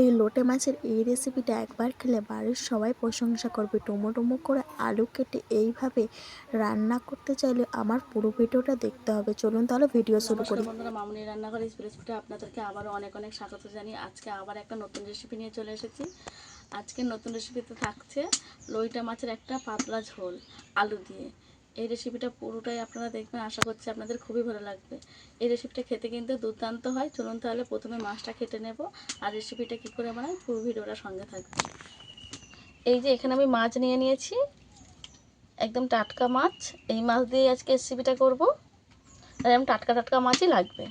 এই লোটে মাছের এই রেসিপিটা একবার খেলে বাড়ির সবাই প্রশংসা করবে। টুমো টুমো করে আলু কেটে এইভাবে রান্না করতে চাইলে আমার পুরো ভিডিওটা দেখতে হবে। চলুন তাহলে ভিডিও শুরু করি। বন্ধুরা মামুনি রান্নাঘর ফুটে আপনাদেরকে আবারও অনেক অনেক স্বাগত জানি আজকে আবার একটা নতুন রেসিপি নিয়ে চলে এসেছি। আজকে নতুন রেসিপিতে থাকছে লইটা মাছের একটা পাতলা ঝোল আলু দিয়ে। এই রেসিপিটা পুরোটাই আপনারা দেখবেন, আশা করছি আপনাদের খুবই ভালো লাগবে। এই রেসিপিটা খেতে কিন্তু দুর্দান্ত হয়। চলুন তাহলে প্রথমে মাছটা কেটে নেব আর রেসিপিটা কী করে বানাই পুরো ভিডিওটা সঙ্গে থাকবে। এই যে এখানে আমি মাছ নিয়ে নিয়েছি, একদম টাটকা মাছ। এই মাছ দিয়ে আজকে রেসিপিটা করব। আর এরকম টাটকা টাটকা মাছই লাগবে।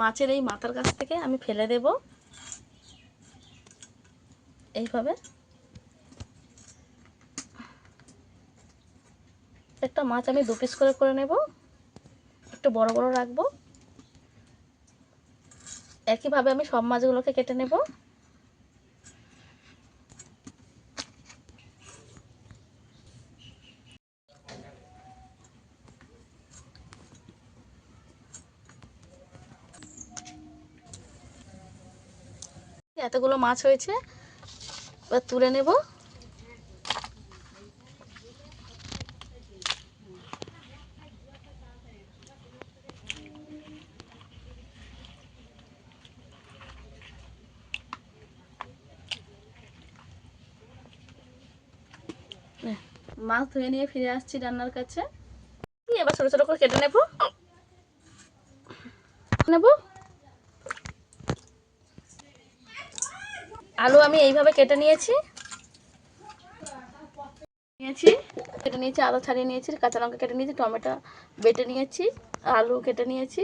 মাছের এই মাথার কাছ থেকে আমি ফেলে দেব। এইভাবে একটা মাছ আমি দু পিস করে করে নেব। একটু বড় বড় রাখব। একইভাবে আমি সব মাছগুলোকে কেটে নেব। এতগুলো মাছ হয়েছে তুলে নেব। মাছ ধুয়ে নিয়ে ফিরে আসছি রান্নার কাছে। এবার ছোটো ছোটো করে কেটে নেব? নেব? আলু আমি এইভাবে কেটে নিয়েছি। নিয়েছি, কেটে নিয়েছি, আদা ছাড়িয়ে নিয়েছি, কাঁচা লঙ্কা কেটে নিয়েছি, টমেটো বেটে নিয়েছি, আলু কেটে নিয়েছি,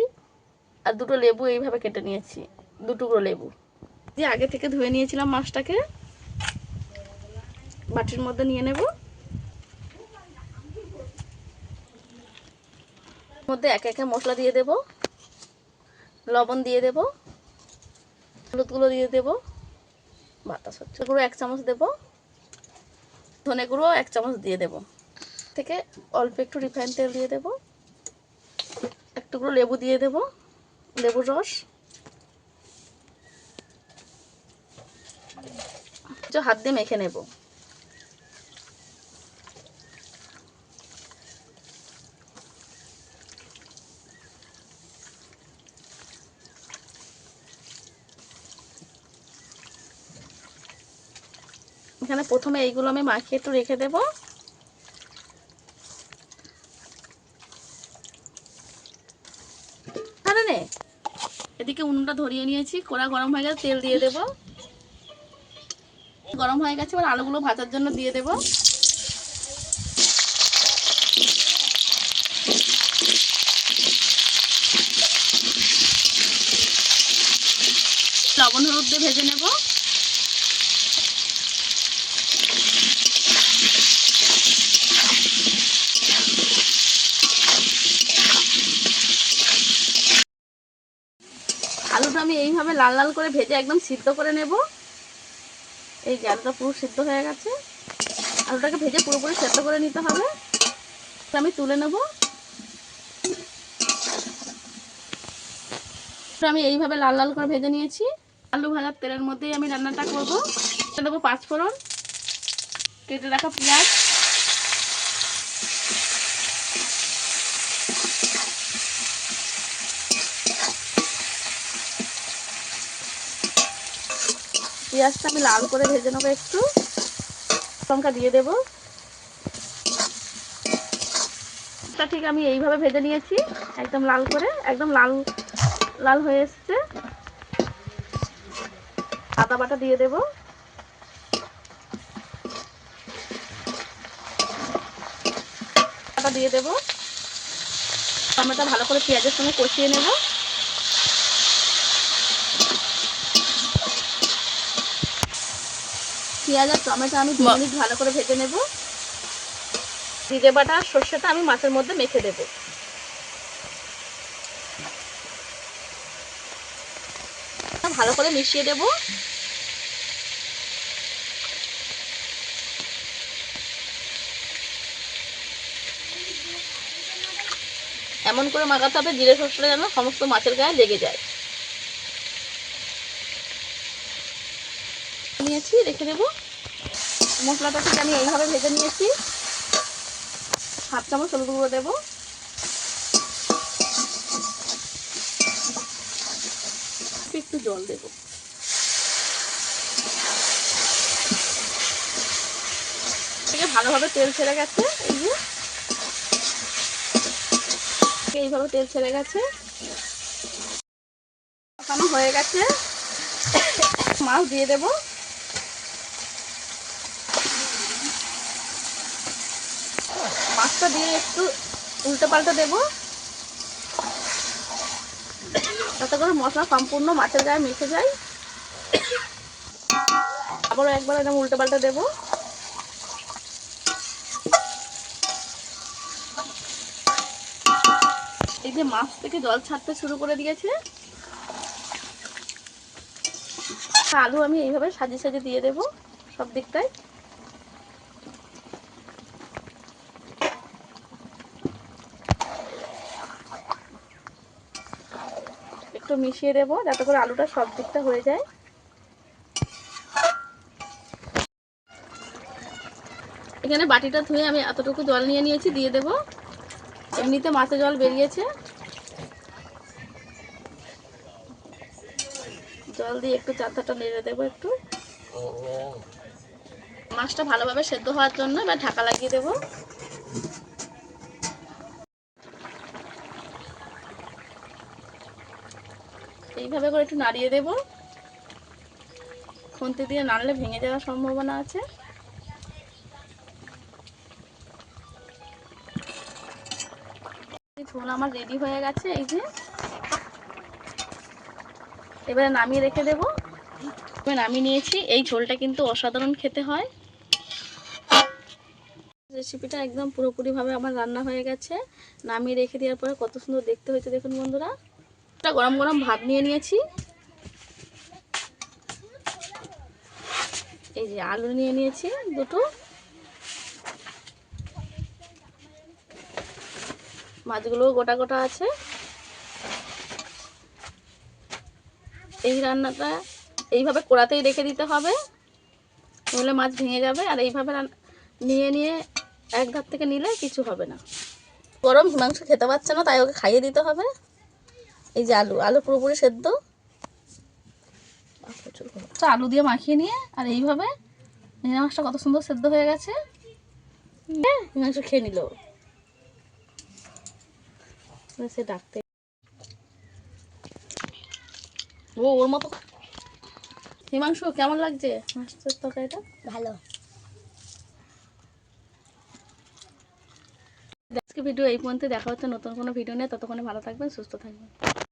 আর দুটো লেবু এইভাবে কেটে নিয়েছি দু টুকরো লেবু। দিয়ে আগে থেকে ধুয়ে নিয়েছিলাম মাছটাকে। বাটির মধ্যে নিয়ে নেব। মধ্যে একে একে মশলা দিয়ে দেব, লবণ দিয়ে দেব, হলুদগুলো দিয়ে দেবো বাতাস হচ্ছে গুঁড়ো এক চামচ দেব, ধনে গুঁড়ো এক চামচ দিয়ে দেব। থেকে অল্প একটু রিফাইন তেল দিয়ে দেব একটু গুঁড়ো লেবু দিয়ে দেব, লেবুর রস। হাত দিয়ে মেখে নেব। এখানে প্রথমে এইগুলো আমি মাখিয়ে একটু রেখে দেব। নে এদিকে উনুনটা ধরিয়ে নিয়েছি, কোড়া গরম হয়ে গেছে তেল দিয়ে দেব। গরম হয়ে গেছে, এবার আলুগুলো ভাজার জন্য দিয়ে দেব। লবণ হলুদ দিয়ে ভেজে নেব আলুটা আমি এইভাবে লাল লাল করে ভেজে একদম সিদ্ধ করে নেব। এই যে আলুটা পুরো সিদ্ধ হয়ে গেছে। আলুটাকে ভেজে পুরোপুরি সেদ্ধ করে নিতে হবে। আমি তুলে নেব। আমি এইভাবে লাল লাল করে ভেজে নিয়েছি। আলু ভাজার তেলের মধ্যেই আমি রান্নাটা করব। দেবো পাঁচফোড়ন, কেটে রাখা পেঁয়াজ পেঁয়াজটা আমি লাল করে ভেজে নেব একটু। লঙ্কা দিয়ে দেবো। ঠিক আমি এইভাবে ভেজে নিয়েছি, একদম লাল করে, একদম লাল লাল হয়ে এসছে। আদা বাটা দিয়ে দেবো। দিয়ে দেবো। টমেটো ভালো করে পেঁয়াজের সঙ্গে কষিয়ে নেব। পেঁয়াজ আর টমেটো আমি দু মিনিট ভালো করে ভেজে নেব। জিরে বাটা আর সর্ষেটা আমি মাছের মধ্যে মেখে দেব। ভালো করে মিশিয়ে দেব। এমন করে মাখাতে হবে জিরে সর্ষেটা যেন সমস্ত মাছের গায়ে লেগে যায়। নিয়েছি, রেখে দেবো। মশলাটা থেকে আমি এইভাবে ভেজে নিয়েছি। হাফ চামচ হলুদ গুঁড়ো দেবো। একটু জল দেবো। থেকে ভালোভাবে তেল ছেড়ে গেছে, এই যে। এইভাবে তেল ছেড়ে গেছে। কষানো হয়ে গেছে। মাছ দিয়ে দেব। মাছটা দিয়ে একটু উল্টে পাল্টে দেবো। যাতে করে মশলা সম্পূর্ণ মাছের গায়ে মিশে যায়। আবারও একবার এরকম উল্টে পাল্টে দেবো। এই যে মাছ থেকে জল ছাড়তে শুরু করে দিয়েছে। আলু আমি এইভাবে সাজিয়ে সাজিয়ে দিয়ে দেবো সব দিকটায়। একটু মিশিয়ে দেবো যাতে করে আলুটা সব দিকটা হয়ে যায়। এখানে বাটিটা ধুয়ে আমি এতটুকু জল নিয়ে নিয়েছি, দিয়ে দেবো। এমনিতে মাছে জল বেরিয়েছে। জল দিয়ে একটু চারটাটা নেড়ে দেবো একটু। মাছটা ভালোভাবে সেদ্ধ হওয়ার জন্য এবার ঢাকা লাগিয়ে দেবো। এইভাবে করে একটু নাড়িয়ে দেবো। খুন্তি দিয়ে নাড়লে ভেঙে যাওয়ার সম্ভাবনা আছে। ঝোল আমার রেডি হয়ে গেছে, এই যে। এবারে নামিয়ে রেখে দেব। নামিয়ে নিয়েছি। এই ঝোলটা কিন্তু অসাধারণ খেতে হয়। রেসিপিটা একদম পুরোপুরিভাবে আমার রান্না হয়ে গেছে। নামিয়ে রেখে দেওয়ার পরে কত সুন্দর দেখতে হয়েছে, দেখুন বন্ধুরা। একটা গরম গরম ভাত নিয়ে নিয়েছি। এই যে আলু নিয়ে নিয়েছি দুটো। মাছগুলোও গোটা গোটা আছে। এই রান্নাটা এইভাবে কড়াতেই রেখে দিতে হবে। নইলে মাছ ভেঙে যাবে আর এইভাবে নিয়ে নিয়ে এক ধার থেকে নিলে কিছু হবে না। গরম মাংস খেতে পারছে না, তাই ওকে খাইয়ে দিতে হবে। এই যে আলু আলু পুরোপুরি সেদ্ধ। তো আলু দিয়ে মাখিয়ে নিয়ে আর এইভাবে মাছটা কত সুন্দর সেদ্ধ হয়ে গেছে। মাংস খেয়ে নিল। সে ডাকতে ও ওর মতো হিমাংশু কেমন লাগছে? মাছের তরকারিটা ভালো। আজকে ভিডিও এই পর্যন্ত দেখা হচ্ছে নতুন কোনো ভিডিও নিয়ে। ততক্ষণে ভালো থাকবেন সুস্থ থাকবেন।